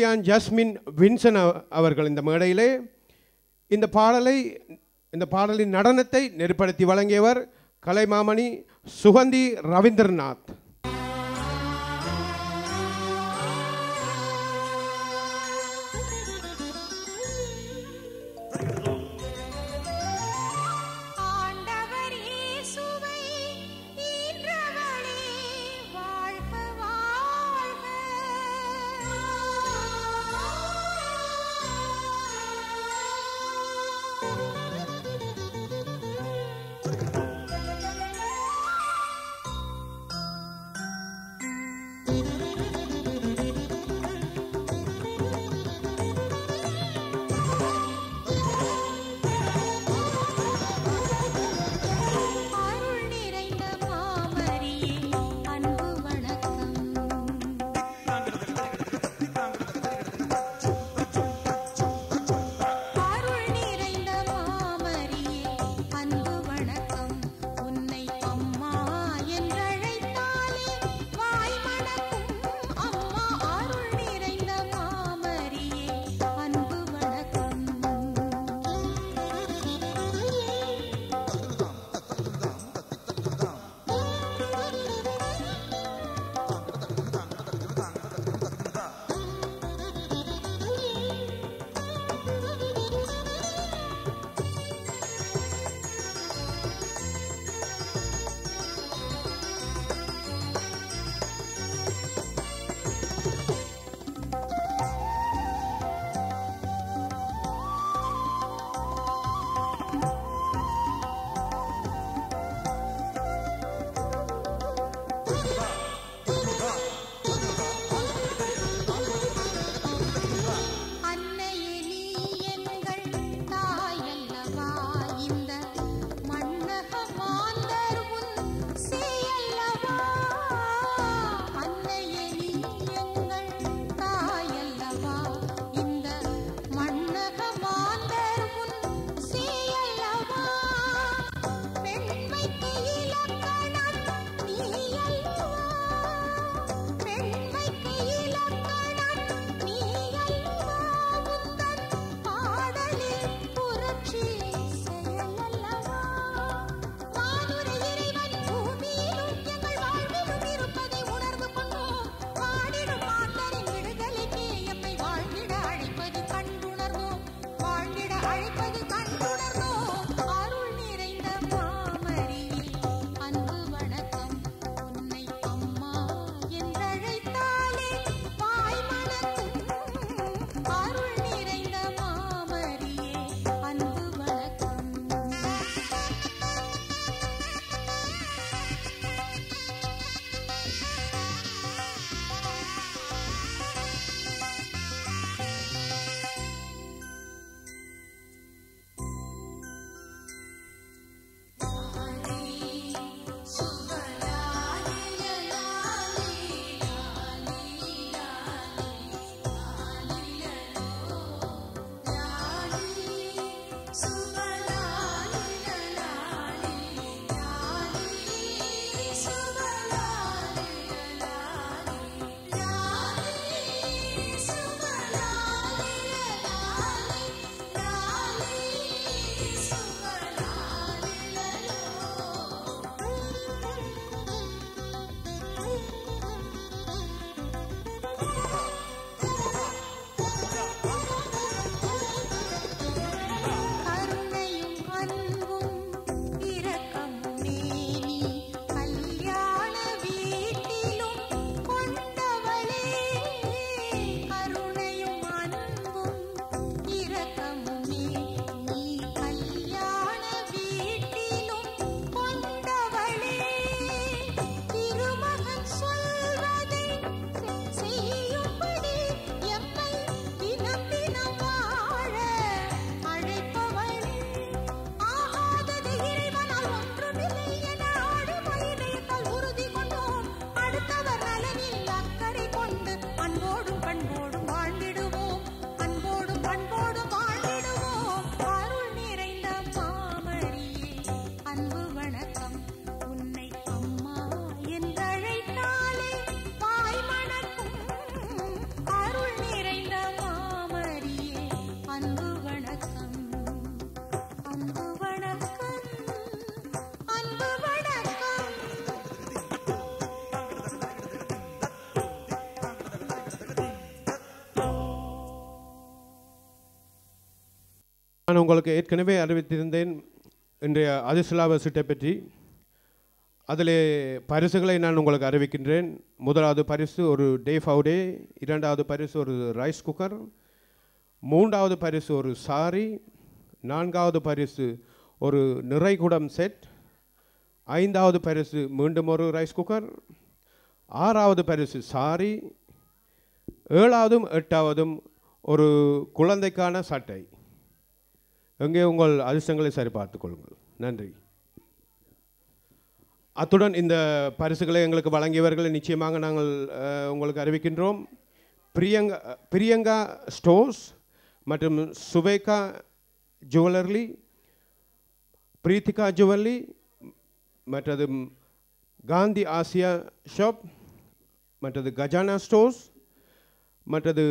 Sebastian Jasmine Vinson அவர்கள் இந்த மேடையிலே இந்த பாடலை இந்த பாடலின் நடனத்தை நெருப்படுத்தி வழங்கியவர் கலைமாமணி சுகந்தி ரவீந்திரநாத். நான் உங்களுக்கு ஏற்கனவே அறிவித்திருந்தேன் இன்றைய அதிர்ஷ்லாப சீட்டை பற்றி. அதில் பரிசுகளை நான் உங்களுக்கு அறிவிக்கின்றேன். முதலாவது பரிசு ஒரு டே ஃபவுடே இரண்டாவது பரிசு ஒரு ரைஸ் குக்கர் மூன்றாவது பரிசு ஒரு சாரி நான்காவது பரிசு ஒரு நிறைகுடம் செட் ஐந்தாவது பரிசு மீண்டும் ஒரு ரைஸ் குக்கர் ஆறாவது பரிசு சாரி ஏழாவதும் எட்டாவதும் ஒரு குழந்தைக்கான சட்டை. எங்கே உங்கள் அதிர்ஷ்டங்களை சரிபார்த்துக் கொள்ளுங்கள் நன்றி. அத்துடன் இந்த பரிசுகளை எங்களுக்கு வழங்கியவர்களை நிச்சயமாக நாங்கள் உங்களுக்கு அறிவிக்கின்றோம். பிரியங்கா பிரியங்கா ஸ்டோர்ஸ் மற்றும் சுவேகா ஜுவல்லர்லி பிரீத்திகா ஜுவல்லி மற்றது காந்தி ஆசியா ஷாப் மற்றது கஜானா ஸ்டோர்ஸ் மற்றது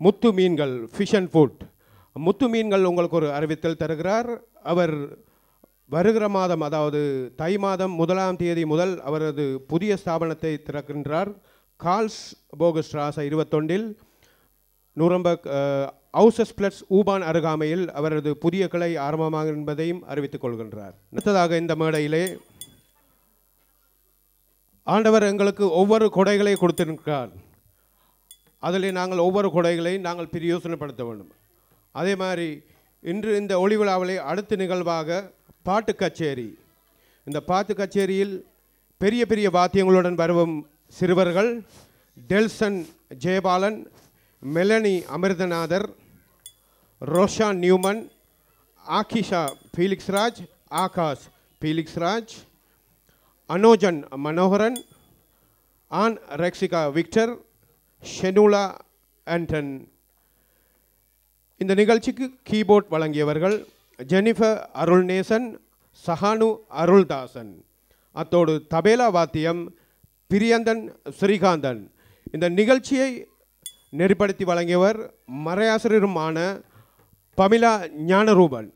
முத்து மீன்கள் ஃபிஷ் அண்ட் ஃபுட் முத்து மீன்கள் உங்களுக்கு ஒரு அறிவித்தல் தருகிறார். அவர் வருகிற மாதம் அதாவது தை மாதம் முதலாம் தேதி முதல் அவரது புதிய ஸ்தாபனத்தை திறக்கின்றார். கால்ஸ் போகஸ்ட்ராச இருபத்தொண்டில் நூரம்பக் ஹவுசஸ் பிளஸ் ஊபான் அருகாமையில் அவரது புதிய கிளை ஆரம்பமாக என்பதையும் அறிவித்துக் கொள்கின்றார். அடுத்ததாக இந்த மேடையிலே ஆண்டவர் எங்களுக்கு ஒவ்வொரு கொடைகளை கொடுத்திருக்கிறார். அதில் நாங்கள் ஒவ்வொரு கொடைகளையும் நாங்கள் பிரயோசனப்படுத்த வேண்டும். அதே மாதிரி இன்று இந்த ஒளி விழாவிலே அடுத்த நிகழ்வாக பாட்டு கச்சேரி. இந்த பாட்டு கச்சேரியில் பெரிய பெரிய வாத்தியங்களுடன் வரும் சிறுவர்கள் Delson Jeyapalan Melanie Amirthanathar Roshan Newman Akisha Felix Raj Akash Felix Raj Anojan Manoharan Ann Rexika Victor Shenula Anton. இந்த நிகழ்ச்சிக்கு கீபோர்ட் வழங்கியவர்கள் ஜெனிஃபர் அருள்நேசன் சஹானு அருள்தாசன் அத்தோடு தபேலா வாத்தியம் பிரியந்தன் ஸ்ரீகாந்தன். இந்த நிகழ்ச்சியை நெறிப்படுத்தி வழங்கியவர் மறையாசிரியருமான பமிலா ஞானரூபன்.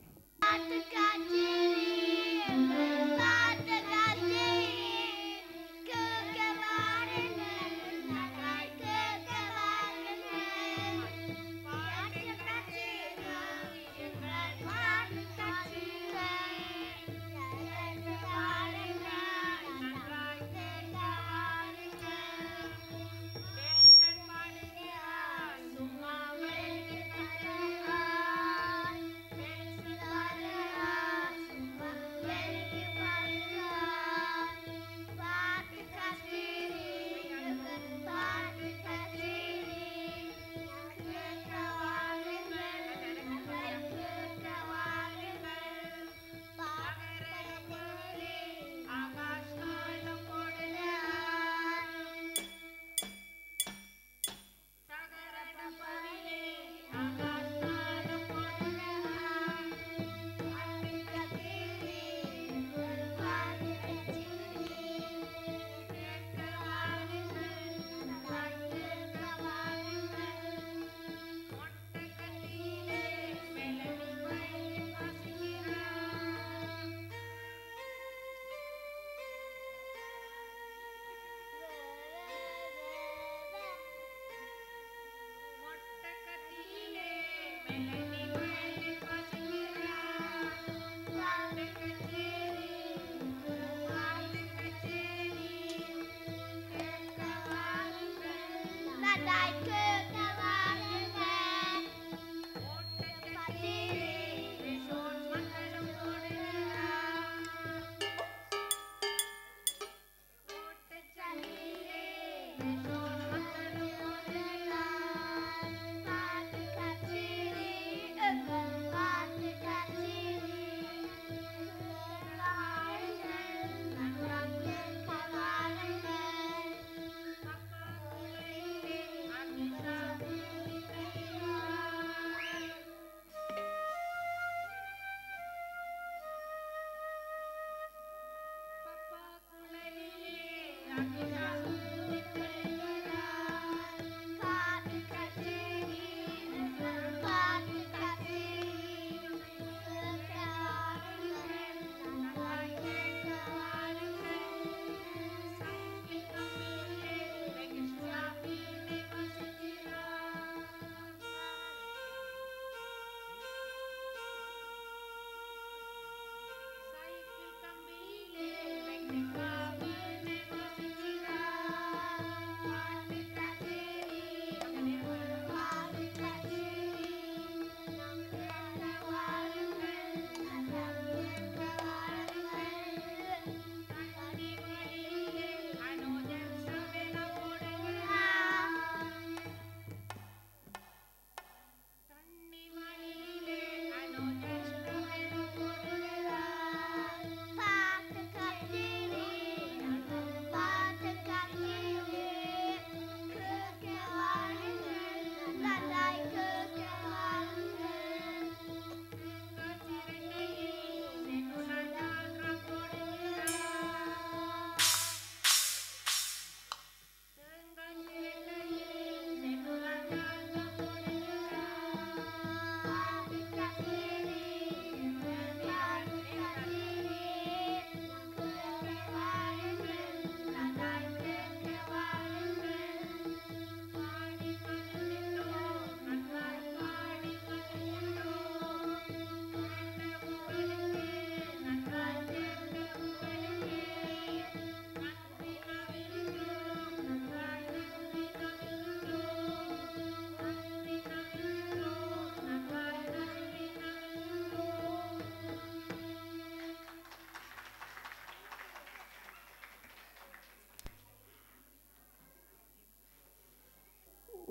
like it. קינה, קדיש,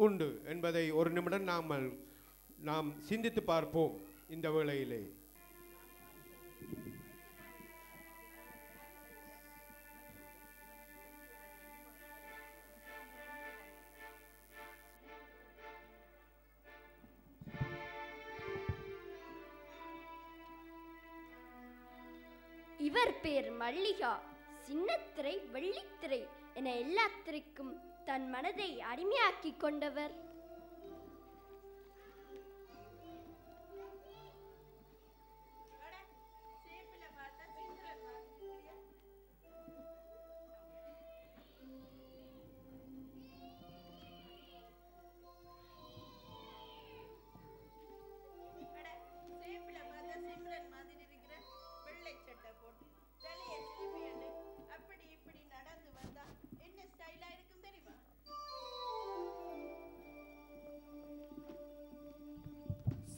உண்டு என்பதை ஒரு நிமிடம் நாம் நாம் சிந்தித்து பார்ப்போம் இந்த வேளையிலே. இவர் பேர் மல்லிகா. சின்னத்திரை வெள்ளித்திரை என எல்லாத்திரைக்கும் தன் மனதை அடிமையாக்கி கொண்டவர்.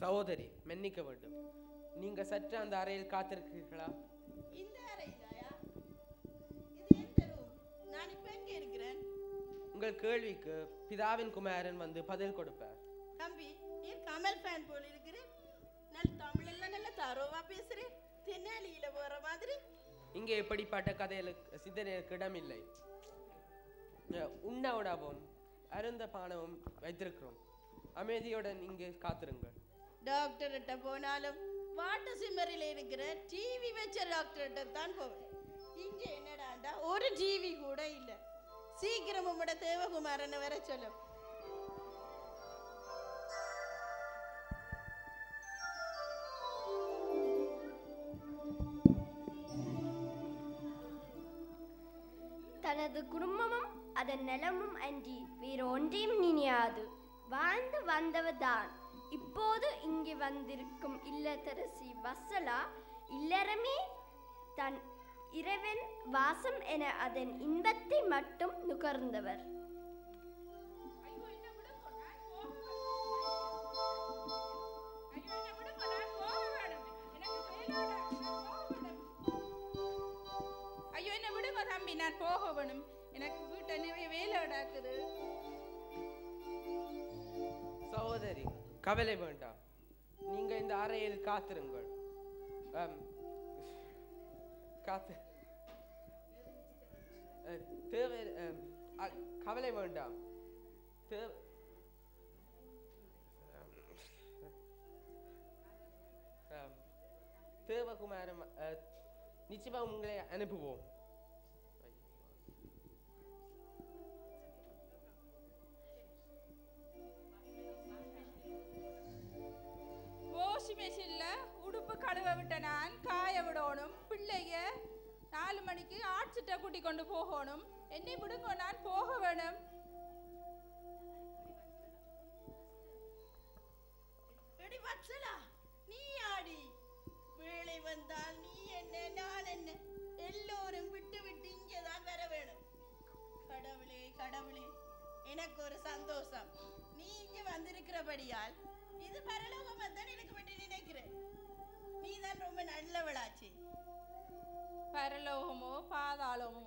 சகோதரி மன்னிக்க வேண்டும். நீங்க சற்று அந்த அறையில் காத்திருக்கிறீர்களா? இந்த அறையிலாயா? இது எந்த ரூம் நான் இப்ப எங்க இருக்கிறேன்? உங்கள் கேள்விக்கு பிதாவின் குமாரன் வந்து பதில் கொடுப்பார். தம்பி நீ கமல் ஃபேன் போல இருக்கிறேன் நல்ல தமிழ் எல்லாம் நல்ல தரோவா பேசுறேன் தென்னாலியில போற மாதிரி. இங்கே இப்படிப்பட்ட கதைகளுக்கு சிந்தனைக்கு இடமில்லை. உண்ண உணவும் அருந்த பானமும் வைத்திருக்கிறோம். அமைதியுடன் இங்கே காத்திருங்கள். டாக்டர்கிட்ட போனாலும் வாட்டர் சிம்மரில் இருக்கிற டிவி வச்ச டாக்டர்கிட்ட தான் போவேன். இங்கே என்னடாண்டா ஒரு டிவி கூட இல்லை. சீக்கிரம் உங்களோட தேவகுமாரனை வர சொல்லும். தனது குடும்பமும் அதன் நிலமும் அன்றி வேறு ஒன்றையும் நினையாது வாழ்ந்து வந்தவர்தான். இப்போது இங்கே வந்திருக்கும் இல்லத்தரசி வசலா இல்லறமே தன் இறைவன் வாசம் என அதன் இன்பத்தை மட்டும் நுகர்ந்தவர். ஐயோ என்ன விடுங்க தம்பி நான் போக வேணும் எனக்கு வீட்டை நிறைய வேலை நடக்குது சகோதரி கவலை வேண்டாம். நீங்க இந்த அறையில் காத்திருங்கள். காத்து தேவை கவலை வேண்டாம். தேவை தேவகுமாரம் நிச்சயமாக உங்களை அனுப்புவோம். கழுவ விட்ட நான் காய விடணும். பிள்ளைய நாலு மணிக்கு ஆட்சிட்ட கூட்டி கொண்டு போகணும். என்னை விடுங்க நான் போக வேணும். நீ ஆடி. வேலை வந்தால் நீ என்ன நான் என்ன? எல்லோரும் விட்டு விட்டு இங்கேதான் வர வேணும். கடவுளே கடவுளே எனக்கு ஒரு சந்தோஷம். நீ இங்க வந்திருக்கிறபடியால் இது பரலோகம் வந்தான் எனக்கு பற்றி நினைக்கிறேன். நீ தான் ரொம்ப நல்லவளாச்சு பரலோகமோ பாதாளமோ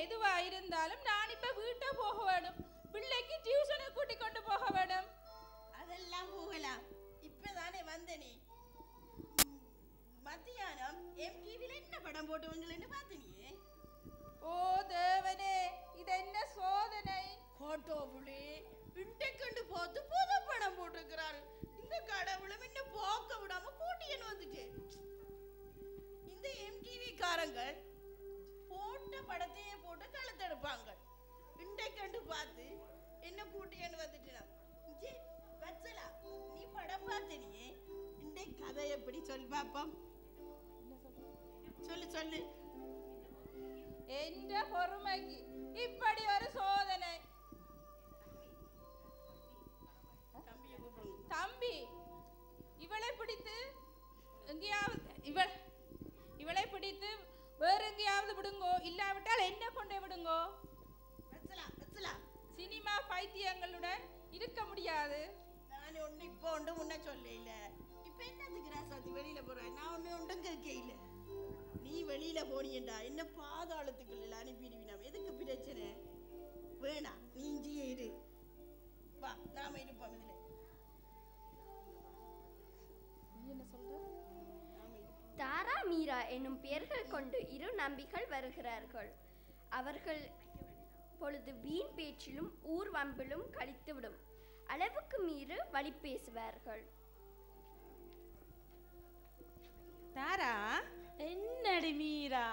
எதுவா இருந்தாலும் நான் இப்ப வீட்டை போக வேணும் பிள்ளைக்கு டியூஷனை கூட்டி கொண்டு போக வேணும் எம்டிவி காரங்கள் போட்ட படத்தையே போட்டு கழுத்தெடுப்பாங்க இன்றைக்கண்டு பார்த்து என்ன கூட்டியன்னு வந்துட்டு இங்கே வச்சலா நீ படம் பார்த்தனியே. இன்றைக்கு கதை எப்படி சொல்லி பாப்போம். சொல்லு சொல்லு. என்ற பொறுமைக்கு இப்படி ஒரு சோதனை. தம்பி இவளை பிடித்து எங்கேயாவது எங்கேயாவது விடுங்கோ இல்லாவிட்டால் என்ன கொண்டே விடுங்கோ சினிமா பைத்தியங்களுடன் இருக்க முடியாது நான் ஒண்ணு இப்போ ஒன்று முன்ன சொல்லல இப்ப என்னதுக்கு ராசாத்தி வெளியில போறேன் நான் ஒண்ணு ஒன்றும் கேட்கல நீ வெளியில போனியண்டா என்ன பாதாளத்துக்குள்ள அனுப்பிடுவினாம் எதுக்கு பிரச்சனை வேணாம் நீ இங்கேயே இரு வா நாம இருப்போம் இதுல தாரா மீரா என்னும் பெயர்கள் கொண்டு இரு நம்பிகள் வருகிறார்கள். அவர்கள் பொழுது வீண் பேச்சிலும் ஊர் வம்பிலும் கழித்துவிடும். அளவுக்கு மீறு வழி பேசுவார்கள். தாரா? என்னடி மீரா?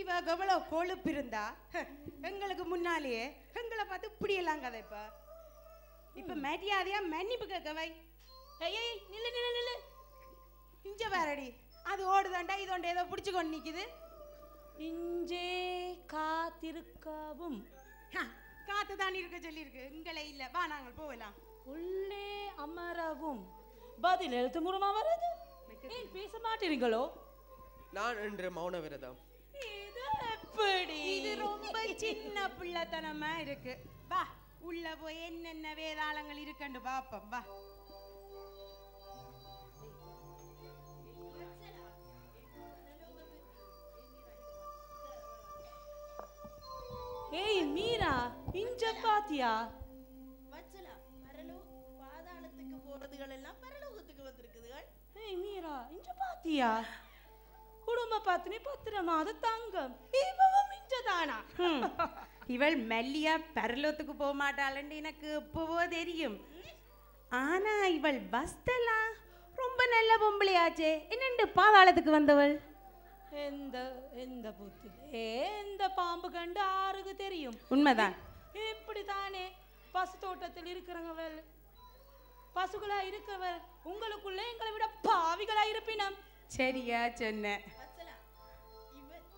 இவ எவ்வளவு கொழுப்பு இருந்தா எங்களுக்கு முன்னாலேயே. எங்களை பார்த்து இப்படி எல்லாம் கதைப்பா இப்ப மரியாதையா மன்னிப்பு கேட்க வை ஏய் ஏய், நில்லு நில்லு நில்லு. இஞ்ச பாரடி. அது ஓடுதாண்டா இது ஒன்று ஏதோ பிடிச்சு கொண்டு நிக்குது. இஞ்சே காத்திருக்கவும். ஹ, காத்து தான் இருக்க சொல்லியிருக்கு. எங்களை இல்ல. வா நாங்கள் போகலாம். உள்ளே அமரவும். பதில் எழுத்து மூலமா வருது ஏன் பேச மாட்டீங்களோ நான் இன்று மௌன விரதம். இது எப்படி? இது ரொம்ப சின்ன பிள்ளைத்தனமா இருக்கு. வா உள்ள போய் என்னென்ன வேதாளங்கள் இருக்குன்னு பாப்போம் வா. ஏய் மீரா இஞ்ச பாத்தியா? வச்சலா பரலோ பாதாளத்துக்கு போறதுகள் எல்லாம் பரலோகத்துக்கு வந்திருக்குதுகள். ஏய் மீரா இஞ்ச பாத்தியா? குடும்ப பத்தினி பத்திர மாத தங்கம். இவவும் இஞ்சதானா. இவள் மெல்லியா பரலோத்துக்கு போக மாட்டாளன்னு எனக்கு எப்பவோ தெரியும். ஆனா இவள் பஸ்தெல்லாம் ரொம்ப நல்ல பொம்பளையாச்சே. என்னண்டு பாதாளத்துக்கு வந்தவள்? எந்த எந்த புத்திலே எந்த பாம்பு கண்டு ஆறுக்கு தெரியும்? உண்மைதான். இப்படி தானே பசு தோட்டத்தில் இருக்கிறவங்கள் பசுகளா இருக்கவர் உங்களுக்குள்ள எங்களை விட பாவிகளா இருப்பினம். சரியா சொன்ன.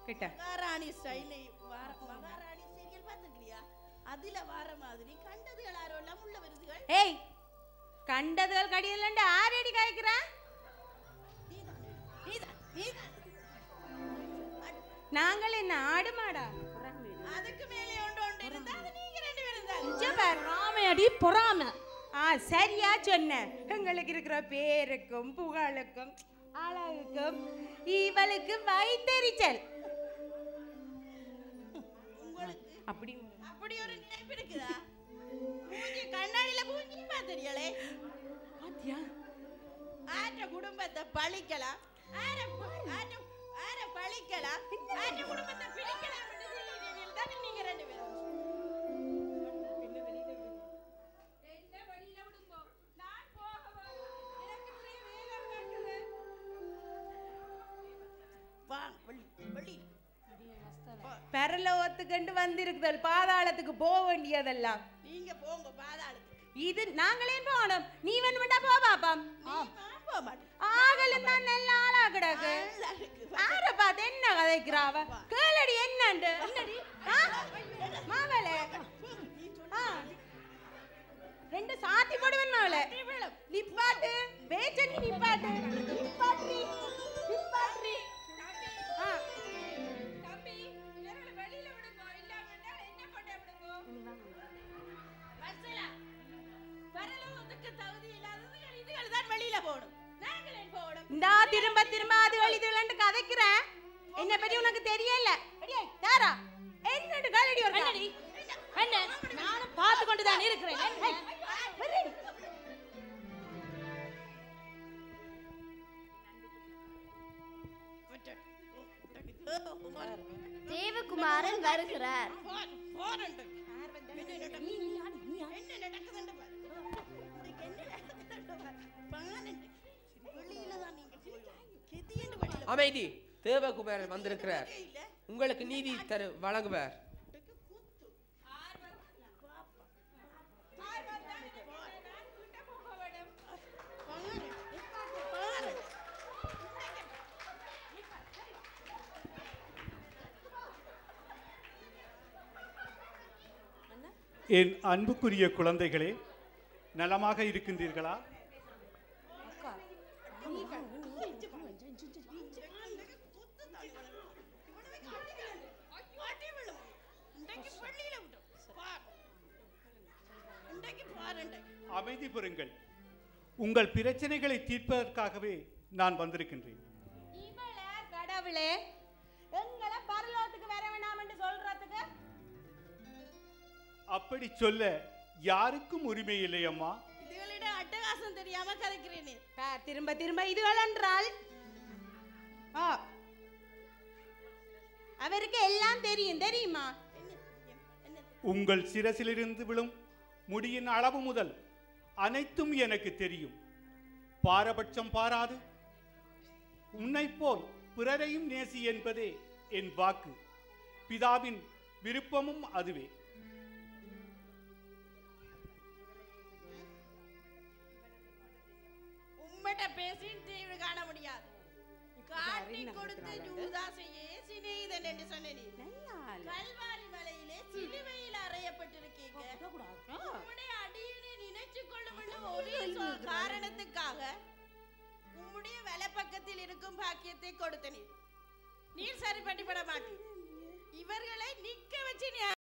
கிட்ட. மகாராணி ஸ்டைல வார மகாராணி சீரியல் பார்த்துக்கிறியா அதுல வார மாதிரி கண்டதுகள் யாரோ எல்லாம் உள்ள வருதுகள். ஏய் கண்டதுகள் கடியலண்டு ஆரடி காய்க்கிறா நீதான் நீதான் நீதான். நாங்கள் என்ன ஆடு மாடா அதுக்கு மேலே ஒன்று ஒன்று இருந்தா அது நீங்க ரெண்டு பேரும் தான். பாரு. பொறாமையடி பொறாமை. ஆ சரியா சொன்ன. எங்களுக்கு இருக்கிற பேருக்கும் புகழுக்கும் அழகுக்கும் இவளுக்கு வைத்தறிச்சல். அப்படி அப்படி ஒரு நினைப்பு இருக்குதா? கண்ணாடியில மூஞ்சி பார்த்தடியாளே பாத்தியா? ஆற்ற குடும்பத்தை பழிக்கலாம். ப- ஆற்ற ஆர பழிக்கலாம். குடும்பத்தை பிடிக்கலாம் தானே நீங்க ரெண்டு பேரும். பரலோகத்துக்கண்டு வந்திருக்குதல் பாதாளத்துக்கு போக வேண்டியதெல்லாம். நீங்க போங்க பாதாளத்துக்கு. இது நாங்களே போனோம் நீ வேணுமெண்டா போ பாப்பாம் ஆகலும் கிடக்கு ஆரப்பா என்ன கதைக்கிறாவ? கேளடி என்னண்டு? என்னடி? மாவளே ரெண்டு சாத்தி போடுவேன் அவள நிப்பாட்டு. பேச்சனி நிப்பாட்டு. நிப்பாட்டி. நிப்பாட்டி. வெளியில போகணும். இந்தா திரும்ப திரும்ப அது எழுதுலன்னு கதைக்கிறேன் என்ன பத்தி உனக்கு தெரியல அடியே, தாரா என்னட்டு காலடி ஒரு என்னடி என்ன நானும் பார்த்து கொண்டு தான் இருக்கிறேன்? தேவகுமாரன் வருகிறார் என்ன நடக்குதுன்னு பாரு. என்ன நடக்குதுன்னு பாரு. அமைதி. தேவகுமாரன் வந்திருக்கிறார். உங்களுக்கு நீதி தரு வழங்குவார். என் அன்புக்குரிய குழந்தைகளே நலமாக இருக்கின்றீர்களா இன்றைக்கு வெளியில விட்டோம் பார். இன்றைக்கு பாரு இன்றைக்கு. அமைதி பெறுங்கள். உங்கள் பிரச்சனைகளை தீர்ப்பதற்காகவே நான் வந்திருக்கின்றேன். கடவுளே எங்களை பரலோகத்துக்கு வர வேணாம் என்று சொல்றதுக்கு? அப்படி சொல்ல யாருக்கும் உரிமை இல்லை அம்மா. அட்டகாசம் தெரியாம கதைக்கிறேனே பார், திரும்ப திரும்ப இதுகள் என்றால்? அவருக்கு எல்லாம் தெரியும் தெரியுமா? உங்கள் சிரசிலிருந்து விழும் முடியின் அளவு முதல் அனைத்தும் எனக்கு தெரியும். பாரபட்சம் பாராது. உன்னை போல் பிறரையும் நேசி என்பதே என் வாக்கு. பிதாவின் விருப்பமும் அதுவே. உம்மிட்ட பேசி தீர்வு காண முடியாது. காட்டி கொடுத்த யூதாசையே சிநேகிதன் என்று சொன்னேன். கல்வாரி மலையிலே சிலுவையில் அறையப்பட்டிருக்கீங்க. உம்முடைய அடியினை நினைச்சு கொள்ளும் ஒரே காரணத்துக்காக உம்முடைய வலப்பக்கத்தில் இருக்கும் பாக்கியத்தை கொடுத்த நீர் நீர் மாட்டீர் இவர்களை நிக்க வச்சு